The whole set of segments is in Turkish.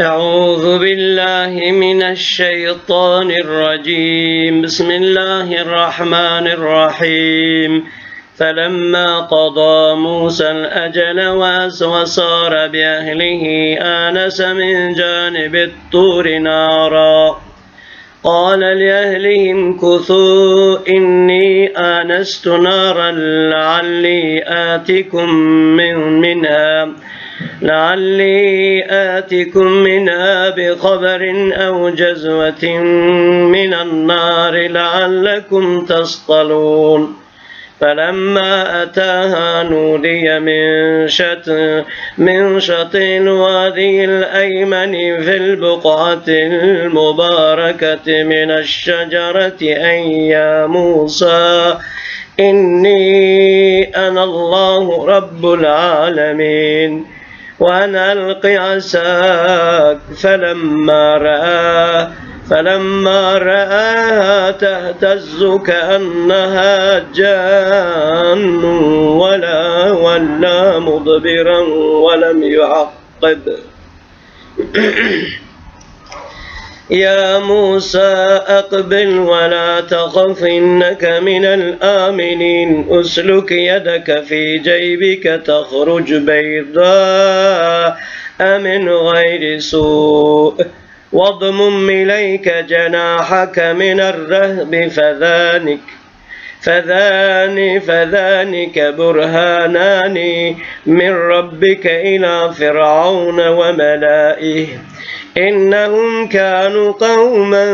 أعوذ بالله من الشيطان الرجيم. بسم الله الرحمن الرحيم. فلما قضى موسى الأجل واس وصار بأهله آنس من جانب الطور نارا. قال لأهلهم كثوا إني آنست نارا لعلي آتكم من منها. لعلي آتكم منها بخبر أو جزوة من النار لعلكم تصطلون. فلما أتاها نودي من شط من شطي الوادي الأيمن في البقعة المباركة من الشجرة أن يا موسى إني أنا الله رب العالمين. وأن ألق عساك فلما رآه فلما رآها تهتز كأنها جان ولا ولا مضبرا ولم يعقب. يا موسى أقبل ولا تخف إنك من الآمنين. أسلك يدك في جيبك تخرج بيضاء من غير سوء. واضمم إليك جناحك من الرهب فذلك فذان فذلك برهانان من ربك إلى فرعون وملائه. إنهم كانوا قوما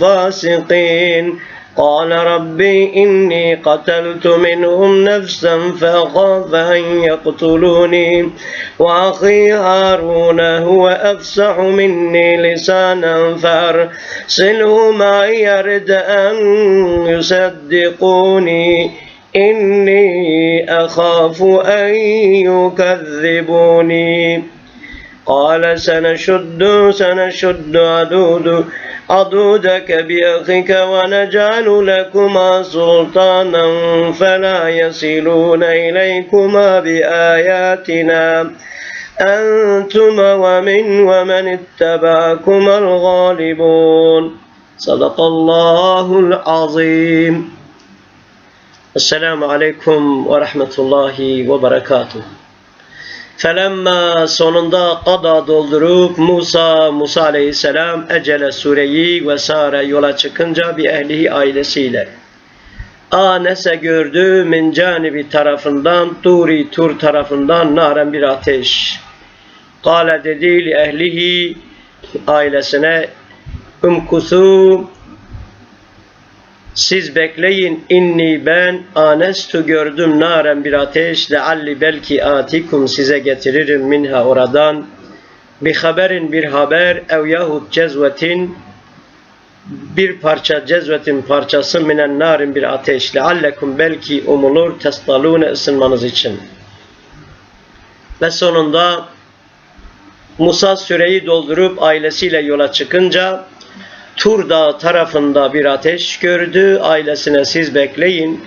فاسقين قال ربي إني قتلت منهم نفسا فأخاف أن يقتلوني وأخي هارون هو أفسح مني لسانا فأرسله معي يرد أن يصدقوني إني أخاف أن يكذبوني قال سنشد سنشد عدود عضودك بأخيك ونجعل لكما سلطانا فلا يصلون إليكما بآياتنا. أنتما ومن ومن اتبعكما الغالبون. صدق الله العظيم. السلام عليكم ورحمة الله وبركاته. Felemma sonunda kada doldurup Musa Musa aleyhisselam Ecele sureyi ve sare yola çıkınca bir ehlihi ailesiyle. Anese gördü min canibi tarafından Turi Tur tarafından naren bir ateş. Kale dedi li ehlihi ailesine umkusu siz bekleyin inni ben anestu gördüm naren bir ateş lealli belki atikum size getiririm minha oradan. Bir haberin bir haber ev yahut cezvetin bir parça cezvetin parçası minen narin bir ateş leallekum belki umulur testalune ısınmanız için. Ve sonunda Musa süreyi doldurup ailesiyle yola çıkınca Tur Dağı tarafında bir ateş gördü. Ailesine siz bekleyin.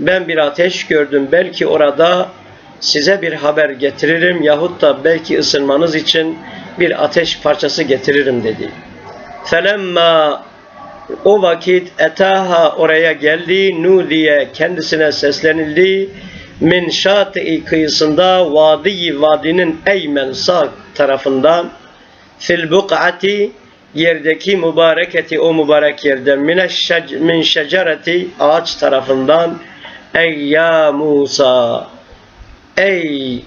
Ben bir ateş gördüm. Belki orada size bir haber getiririm yahut da belki ısınmanız için bir ateş parçası getiririm dedi. Felemma o vakit etaha oraya geldi. Nudiye kendisine seslenildi. Min şati kıyısında vadi vadinin eymen sağ tarafından fil buk'ati yerdeki mübareketi o mübarek yerden min şecereti ağaç tarafından ey ya Musa ey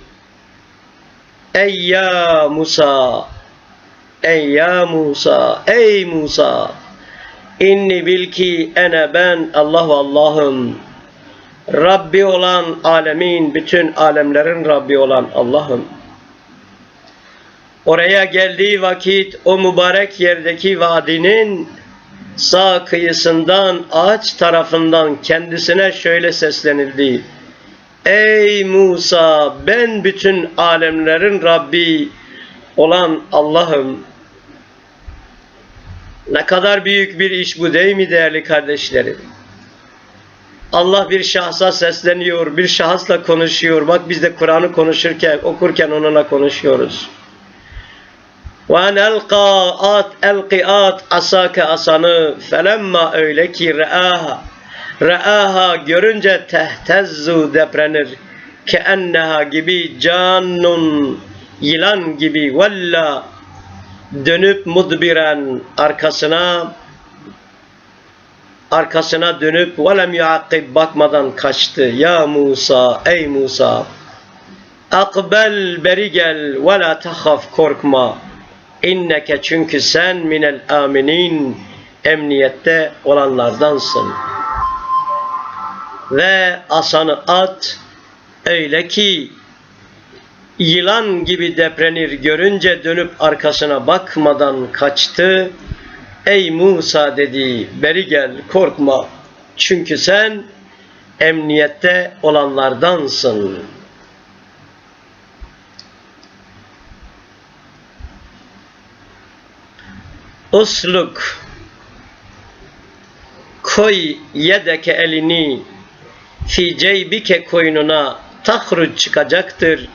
ey ya Musa ey ya Musa ey Musa inni bil ki ene ben Allah Allah'ım. Rabbi olan alemin bütün alemlerin Rabbi olan Allah'ım Oraya geldiği vakit o mübarek yerdeki vadinin sağ kıyısından ağaç tarafından kendisine şöyle seslenildi. Ey Musa ben bütün alemlerin Rabbi olan Allah'ım. Ne kadar büyük bir iş bu değil mi değerli kardeşlerim? Allah bir şahsa sesleniyor, bir şahısla konuşuyor. Bak biz de Kur'an'ı konuşurken, okurken onunla konuşuyoruz. Ve en elqa at elqi at asake asanı felemma öyle ki re'aha re'aha görünce tehtezzu deprenir ke enneha gibi cannun yılan gibi valla dönüp mudbiren arkasına arkasına dönüp velem yuakkib bakmadan kaçtı. Ya Musa, ey Musa akbel beri gel ve la korkma. İnneke çünkü sen minel aminin emniyette olanlardansın. Ve asanı at öyle ki yılan gibi deprenir görünce dönüp arkasına bakmadan kaçtı. Ey Musa dedi beri gel korkma çünkü sen emniyette olanlardansın. Usluk. Koy yedeke elini. Fi ceybike koynuna. Tahruc çıkacaktır.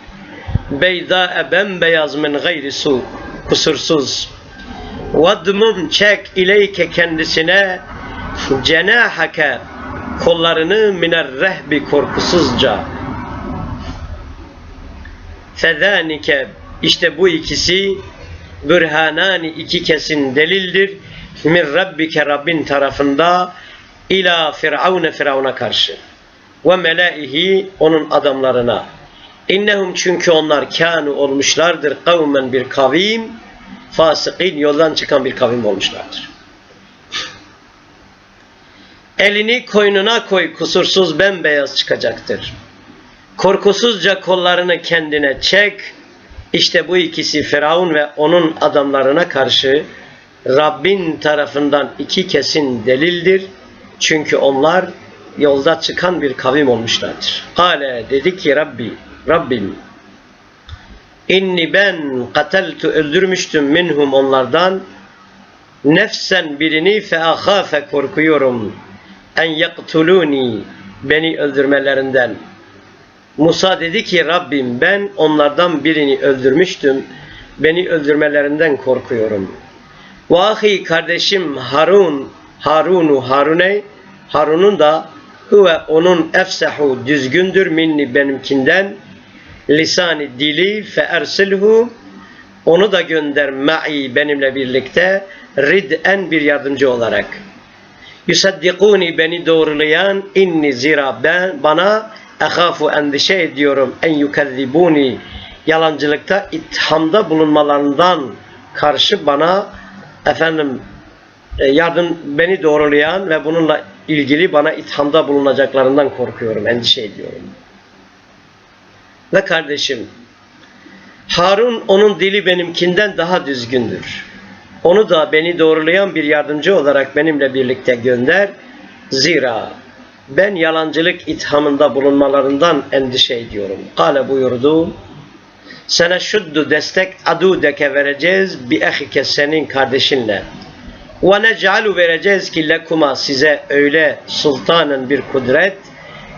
Beyda bembeyaz min gayri su. Kusursuz. Vadmum çek ileyke kendisine. Cenahake. Kollarını miner rehbi korkusuzca. Fezanike işte bu ikisi bürhanani iki kesin delildir min rabbike Rabbin tarafında ila firavune firavuna karşı ve melaihi onun adamlarına innehum çünkü onlar kânu olmuşlardır kavmen bir kavim fasıkin yoldan çıkan bir kavim olmuşlardır. Elini koynuna koy kusursuz bembeyaz çıkacaktır. Korkusuzca kollarını kendine çek. İşte bu ikisi Firavun ve onun adamlarına karşı Rabbin tarafından iki kesin delildir. Çünkü onlar yolda çıkan bir kavim olmuşlardır. Kale dedi ki Rabbi, Rabbim İnni ben kateltu öldürmüştüm minhum onlardan nefsen birini fe ahafe korkuyorum en yaktuluni beni öldürmelerinden. Musa dedi ki Rabbim ben onlardan birini öldürmüştüm. Beni öldürmelerinden korkuyorum. Ve ahi kardeşim Harun Harunu Harune Harun'un da huve onun efsehu düzgündür minni benimkinden lisani dili fe ersilhu onu da gönder ma'i benimle birlikte rid'en bir yardımcı olarak. Yusaddikuni beni doğrulayan inni zira ben bana ehafu endişe ediyorum en yukezzibuni yalancılıkta ithamda bulunmalarından karşı bana efendim e, yardım beni doğrulayan ve bununla ilgili bana ithamda bulunacaklarından korkuyorum, endişe ediyorum. Ve kardeşim, Harun onun dili benimkinden daha düzgündür. Onu da beni doğrulayan bir yardımcı olarak benimle birlikte gönder. Zira ben yalancılık ithamında bulunmalarından endişe ediyorum. Kale buyurdu. Sana şuddu destek adudeke vereceğiz bi ehike senin kardeşinle. Ve nec'alu vereceğiz ki lekuma size öyle sultanın bir kudret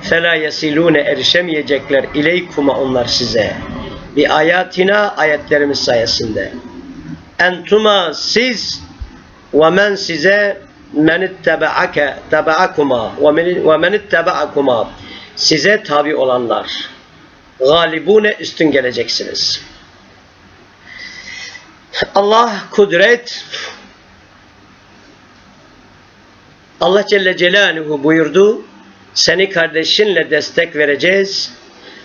fela yesilune erişemeyecekler ileykuma onlar size. Bi ayatina ayetlerimiz sayesinde. Entuma siz ve men size men ittebaake tebaakuma ve men ittebaakuma size tabi olanlar galibune üstün geleceksiniz. Allah kudret Allah Celle Celaluhu buyurdu seni kardeşinle destek vereceğiz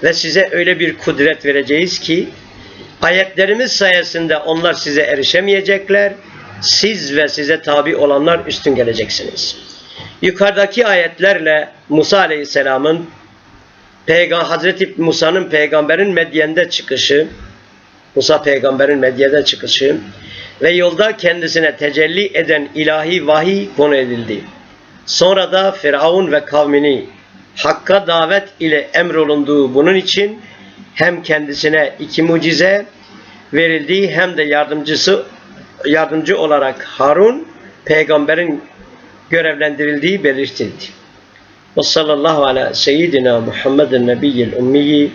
ve size öyle bir kudret vereceğiz ki ayetlerimiz sayesinde onlar size erişemeyecekler. Siz ve size tabi olanlar üstün geleceksiniz. Yukarıdaki ayetlerle Musa Aleyhisselam'ın Peygamber Hazreti Musa'nın peygamberin Medyen'de çıkışı, Musa peygamberin Medyen'de çıkışı ve yolda kendisine tecelli eden ilahi vahiy konu edildi. Sonra da Firavun ve kavmini Hakk'a davet ile emrolunduğu bunun için hem kendisine iki mucize verildiği hem de yardımcısı yardımcı olarak Harun peygamberin görevlendirildiği belirtildi. Ve sallallahu ala seyyidina Muhammedin nebiyyil ummiyi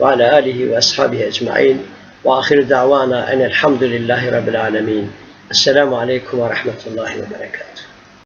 ve ala alihi ve ashabihi ecmain. Ve ahir davana enelhamdülillahi rabbil alemin. Esselamu aleyküm ve rahmetullahi ve berekatuhu.